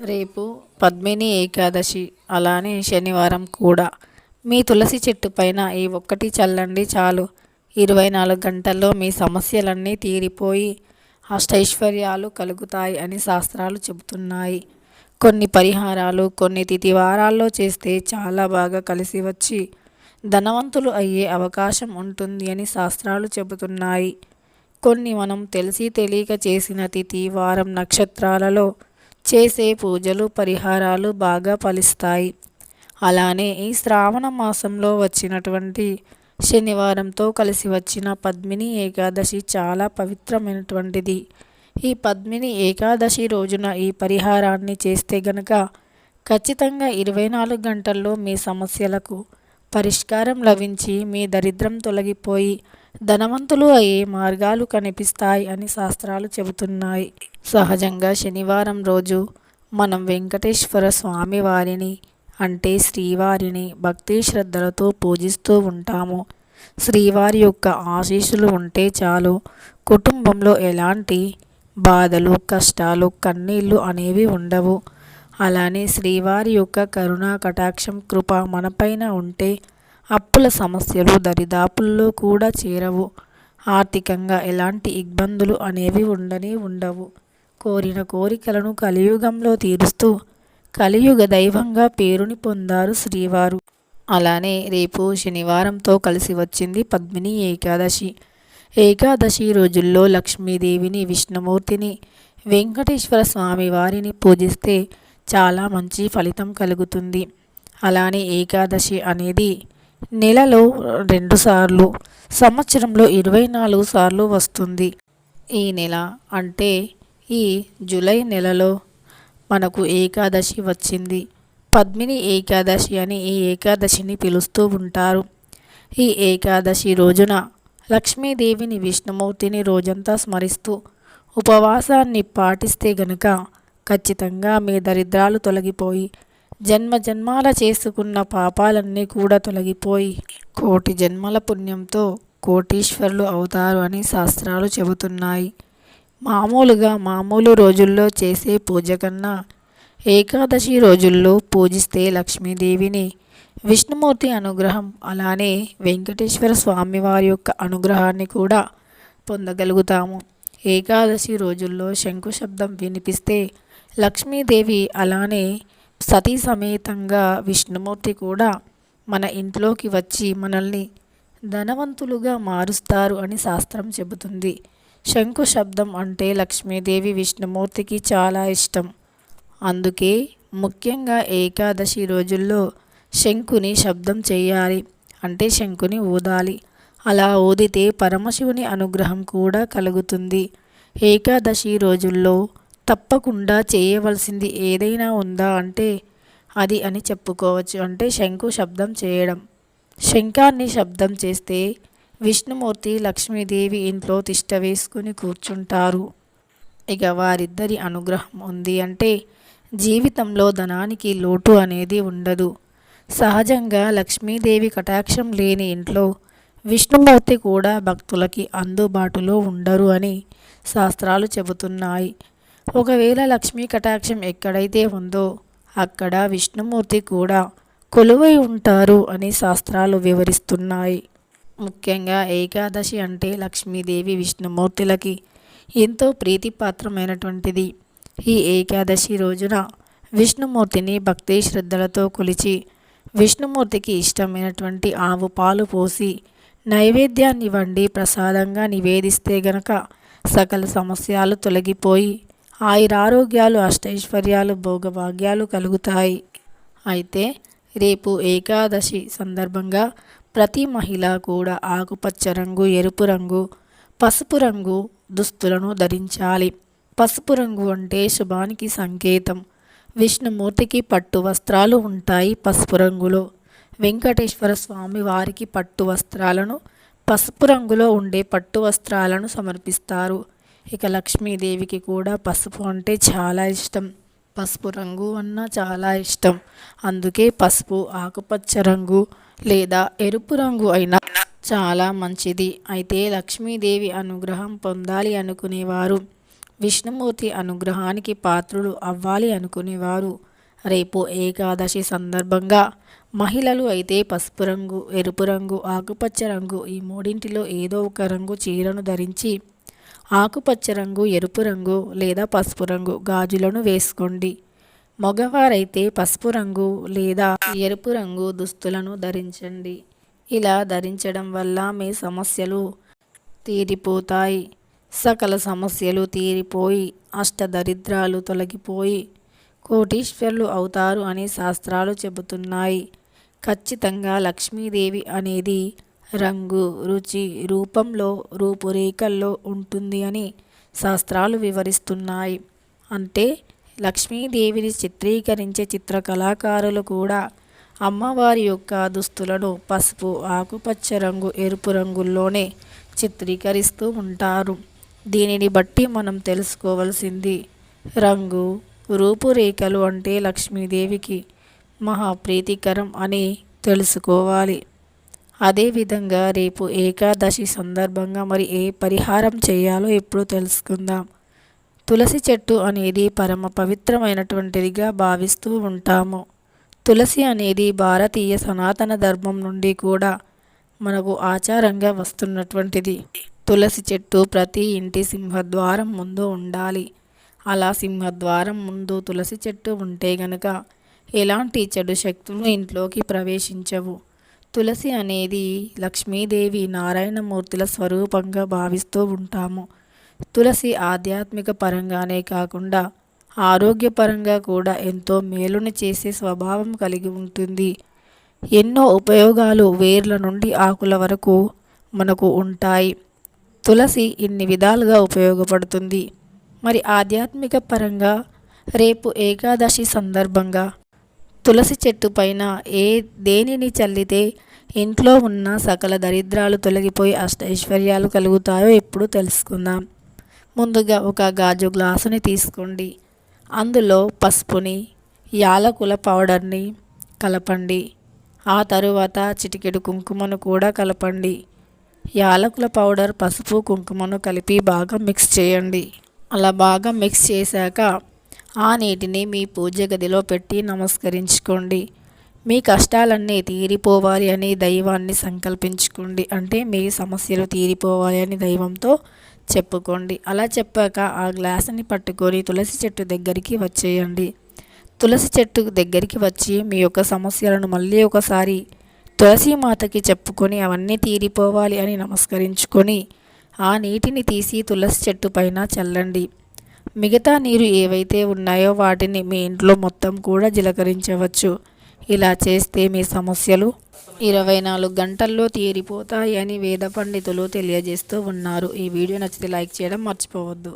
రేపు పద్మిని ఏకాదశి అలానే శనివారం కూడా. మీ తులసి చెట్టు పైన ఈ ఒక్కటి చల్లండి చాలు. ఇరవై నాలుగు గంటల్లో మీ సమస్యలన్నీ తీరిపోయి అష్టైశ్వర్యాలు కలుగుతాయి అని శాస్త్రాలు చెబుతున్నాయి. కొన్ని పరిహారాలు కొన్ని తిథి వారాల్లో చేస్తే చాలా బాగా కలిసి వచ్చి ధనవంతులు అయ్యే అవకాశం ఉంటుంది అని శాస్త్రాలు చెబుతున్నాయి. కొన్ని మనం తెలిసి తెలియక చేసిన తిథి వారం నక్షత్రాలలో చేసే పూజలు పరిహారాలు బాగా ఫలిస్తాయి. అలానే ఈ శ్రావణ మాసంలో వచ్చినటువంటి శనివారంతో కలిసి వచ్చిన పద్మిని ఏకాదశి చాలా పవిత్రమైనటువంటిది. ఈ పద్మిని ఏకాదశి రోజున ఈ పరిహారాన్ని చేస్తే గనక ఖచ్చితంగా ఇరవై నాలుగు గంటల్లో మీ సమస్యలకు పరిష్కారం లభించి మీ దరిద్రం తొలగిపోయి ధనవంతులు అయ్యే మార్గాలు కనిపిస్తాయి అని శాస్త్రాలు చెబుతున్నాయి. సహజంగా శనివారం రోజు మనం వెంకటేశ్వర స్వామి వారిని అంటే శ్రీవారిని భక్తి శ్రద్ధలతో పూజిస్తూ ఉంటాము. శ్రీవారి యొక్క ఆశీస్సులు ఉంటే చాలు. కుటుంబంలో ఎలాంటి బాధలు కష్టాలు కన్నీళ్ళు అనేవి ఉండవు. అలానే శ్రీవారి యొక్క కరుణా కటాక్షం కృప మనపైన ఉంటే అప్పుల సమస్యలు దరిదాపుల్లో కూడా చేరవు. ఆర్థికంగా ఎలాంటి ఇబ్బందులు అనేవి ఉండనే ఉండవు. కోరిన కోరికలను కలియుగంలో తీరుస్తూ కలియుగ దైవంగా పేరుని పొందారు శ్రీవారు. అలానే రేపు శనివారంతో కలిసి వచ్చింది పద్మిని ఏకాదశి. ఏకాదశి రోజుల్లో లక్ష్మీదేవిని విష్ణుమూర్తిని వెంకటేశ్వర స్వామి వారిని పూజిస్తే చాలా మంచి ఫలితం కలుగుతుంది. అలానే ఏకాదశి అనేది నెలలో రెండుసార్లు సంవత్సరంలో ఇరవై నాలుగు సార్లు వస్తుంది. ఈ నెల అంటే ఈ జూలై నెలలో మనకు ఏకాదశి వచ్చింది. పద్మిని ఏకాదశి అని ఈ ఏకాదశిని పిలుస్తూ ఉంటారు. ఈ ఏకాదశి రోజున లక్ష్మీదేవిని విష్ణుమూర్తిని రోజంతా స్మరిస్తూ ఉపవాసాన్ని పాటిస్తే గనుక ఖచ్చితంగా మీ దరిద్రాలు తొలగిపోయి జన్మ జన్మాల చేసుకున్న పాపాలన్నీ కూడా తొలగిపోయి కోటి జన్మల పుణ్యంతో కోటీశ్వరులు అవుతారు అని శాస్త్రాలు చెబుతున్నాయి. మామూలుగా మామూలు రోజుల్లో చేసే పూజ కన్నా ఏకాదశి రోజుల్లో పూజిస్తే లక్ష్మీదేవిని విష్ణుమూర్తి అనుగ్రహం అలానే వెంకటేశ్వర స్వామి వారి యొక్క అనుగ్రహాన్ని కూడా పొందగలుగుతాము. ఏకాదశి రోజుల్లో శంకు శబ్దం వినిపిస్తే లక్ష్మీదేవి అలానే సతీ సమేతంగా విష్ణుమూర్తి కూడా మన ఇంట్లోకి వచ్చి మనల్ని ధనవంతులుగా మారుస్తారు అని శాస్త్రం చెబుతుంది. శంకు శబ్దం అంటే లక్ష్మీదేవి విష్ణుమూర్తికి చాలా ఇష్టం. అందుకే ముఖ్యంగా ఏకాదశి రోజుల్లో శంకుని శబ్దం చేయాలి అంటే శంకుని ఊదాలి. అలా ఊదితే పరమశివుని అనుగ్రహం కూడా కలుగుతుంది. ఏకాదశి రోజుల్లో తప్పకుండా చేయవలసింది ఏదైనా ఉందా అంటే అది అని చెప్పుకోవచ్చు. అంటే శంకు శబ్దం చేయడం. శంఖాన్ని శబ్దం చేస్తే విష్ణుమూర్తి లక్ష్మీదేవి ఇంట్లో తిష్ట వేసుకుని కూర్చుంటారు. ఇక వారిద్దరి అనుగ్రహం ఉంది అంటే జీవితంలో ధనానికి లోటు అనేది ఉండదు. సహజంగా లక్ష్మీదేవి కటాక్షం లేని ఇంట్లో విష్ణుమూర్తి కూడా భక్తులకి అందుబాటులో ఉండరు అని శాస్త్రాలు చెబుతున్నాయి. ఒకవేళ లక్ష్మీ కటాక్షం ఎక్కడైతే ఉందో అక్కడ విష్ణుమూర్తి కూడా కొలువై ఉంటారు అని శాస్త్రాలు వివరిస్తున్నాయి. ముఖ్యంగా ఏకాదశి అంటే లక్ష్మీదేవి విష్ణుమూర్తులకి ఎంతో ప్రీతిపాత్రమైనటువంటిది. ఈ ఏకాదశి రోజున విష్ణుమూర్తిని భక్తి శ్రద్ధలతో కొలిచి విష్ణుమూర్తికి ఇష్టమైనటువంటి ఆవు పాలు పోసి నైవేద్యాన్ని వండి ప్రసాదంగా నివేదిస్తే గనక సకల సమస్యలు తొలగిపోయి ఆయురారోగ్యాలు అష్టైశ్వర్యాలు భోగభాగ్యాలు కలుగుతాయి. అయితే రేపు ఏకాదశి సందర్భంగా ప్రతి మహిళ కూడా ఆకుపచ్చ రంగు ఎరుపు రంగు పసుపు రంగు దుస్తులను ధరించాలి. పసుపు రంగు అంటే శుభానికి సంకేతం. విష్ణుమూర్తికి పట్టు వస్త్రాలు ఉంటాయి పసుపు రంగులో. వెంకటేశ్వర స్వామి వారికి పట్టు వస్త్రాలను పసుపు రంగులో ఉండే పట్టు వస్త్రాలను సమర్పిస్తారు. ఇక లక్ష్మీదేవికి కూడా పసుపు అంటే చాలా ఇష్టం. పసుపు రంగు అన్న చాలా ఇష్టం. అందుకే పసుపు ఆకుపచ్చ రంగు లేదా ఎరుపు రంగు అయినా చాలా మంచిది. అయితే లక్ష్మీదేవి అనుగ్రహం పొందాలి అనుకునేవారు. విష్ణుమూర్తి అనుగ్రహానికి పాత్రులు అవ్వాలి అనుకునేవారు. రేపు ఏకాదశి సందర్భంగా మహిళలు అయితే పసుపు రంగు ఎరుపు రంగు ఆకుపచ్చ రంగు ఈ మూడింటిలో ఏదో ఒక రంగు చీరను ధరించి ఆకుపచ్చ రంగు ఎరుపు రంగు లేదా పసుపు రంగు గాజులను వేసుకోండి. మగవారైతే పసుపు రంగు లేదా ఎరుపు రంగు దుస్తులను ధరించండి. ఇలా ధరించడం వల్ల మీ సమస్యలు తీరిపోతాయి. సకల సమస్యలు తీరిపోయి అష్టదరిద్రాలు తొలగిపోయి కోటీశ్వర్లు అవుతారు అని శాస్త్రాలు చెబుతున్నాయి. ఖచ్చితంగా లక్ష్మీదేవి అనేది రంగు రుచి రూపంలో రూపురేఖల్లో ఉంటుంది అని శాస్త్రాలు వివరిస్తున్నాయి. అంటే లక్ష్మీదేవిని చిత్రీకరించే చిత్రకళాకారులు కూడా అమ్మవారి యొక్క దుస్తులను పసుపు ఆకుపచ్చ రంగు ఎరుపు రంగుల్లోనే చిత్రీకరిస్తూ ఉంటారు. దీనిని బట్టి మనం తెలుసుకోవలసింది రంగు రూపురేఖలు అంటే లక్ష్మీదేవికి మహాప్రీతికరం అని తెలుసుకోవాలి. అదేవిధంగా రేపు ఏకాదశి సందర్భంగా మరి ఏ పరిహారం చేయాలో ఇప్పుడు తెలుసుకుందాం. తులసి చెట్టు అనేది పరమ పవిత్రమైనటువంటిదిగా భావిస్తూ ఉంటాము. తులసి అనేది భారతీయ సనాతన ధర్మం నుండి కూడా మనకు ఆచారంగా వస్తున్నటువంటిది. తులసి చెట్టు ప్రతి ఇంటి సింహద్వారం ముందు ఉండాలి. అలా సింహద్వారం ముందు తులసి చెట్టు ఉంటే గనక ఎలాంటి చెడు శక్తులు ఇంట్లోకి ప్రవేశించవు. తులసి అనేది లక్ష్మీదేవి నారాయణమూర్తుల స్వరూపంగా భావిస్తూ ఉంటాము. తులసి ఆధ్యాత్మిక పరంగానే కాకుండా ఆరోగ్యపరంగా కూడా ఎంతో మేలుని చేసే స్వభావం కలిగి ఉంటుంది. ఎన్నో ఉపయోగాలు వేర్ల నుండి ఆకుల వరకు మనకు ఉంటాయి. తులసి ఇన్ని విధాలుగా ఉపయోగపడుతుంది. మరి ఆధ్యాత్మిక పరంగా రేపు ఏకాదశి సందర్భంగా తులసి చెట్టు పైన ఏ దేనిని చల్లితే ఇంట్లో ఉన్న సకల దరిద్రాలు తొలగిపోయి అష్టైశ్వర్యాలు కలుగుతాయో ఇప్పుడు తెలుసుకుందాం. ముందుగా ఒక గాజు గ్లాసుని తీసుకోండి. అందులో పసుపుని యాలకుల పౌడర్ని కలపండి. ఆ తరువాత చిటికెడు కుంకుమను కూడా కలపండి. యాలకుల పౌడర్ పసుపు కుంకుమను కలిపి బాగా మిక్స్ చేయండి. అలా బాగా మిక్స్ చేశాక ఆ నీటిని మీ పూజ గదిలో పెట్టి నమస్కరించుకోండి. మీ కష్టాలన్నీ తీరిపోవాలి అని దైవాన్ని సంకల్పించుకోండి. అంటే మీ సమస్యలు తీరిపోవాలి అని దైవంతో చెప్పుకోండి. అలా చెప్పాక ఆ గ్లాసుని పట్టుకొని తులసి చెట్టు దగ్గరికి వచ్చేయండి. తులసి చెట్టు దగ్గరికి వచ్చి మీ యొక్క సమస్యలను మళ్ళీ ఒకసారి తులసి మాతకి చెప్పుకొని అవన్నీ తీరిపోవాలి అని నమస్కరించుకొని ఆ నీటిని తీసి తులసి చెట్టు పైన చల్లండి. మిగతా నీరు ఏవైతే ఉన్నాయో వాటిని మీ ఇంట్లో మొత్తం కూడా జిలకరించవచ్చు. ఇలా చేస్తే మీ సమస్యలు ఇరవై నాలుగు గంటల్లో తీరిపోతాయని వేద పండితులు తెలియజేస్తూ ఉన్నారు. ఈ వీడియో నచ్చితే లైక్ చేయడం మర్చిపోవద్దు.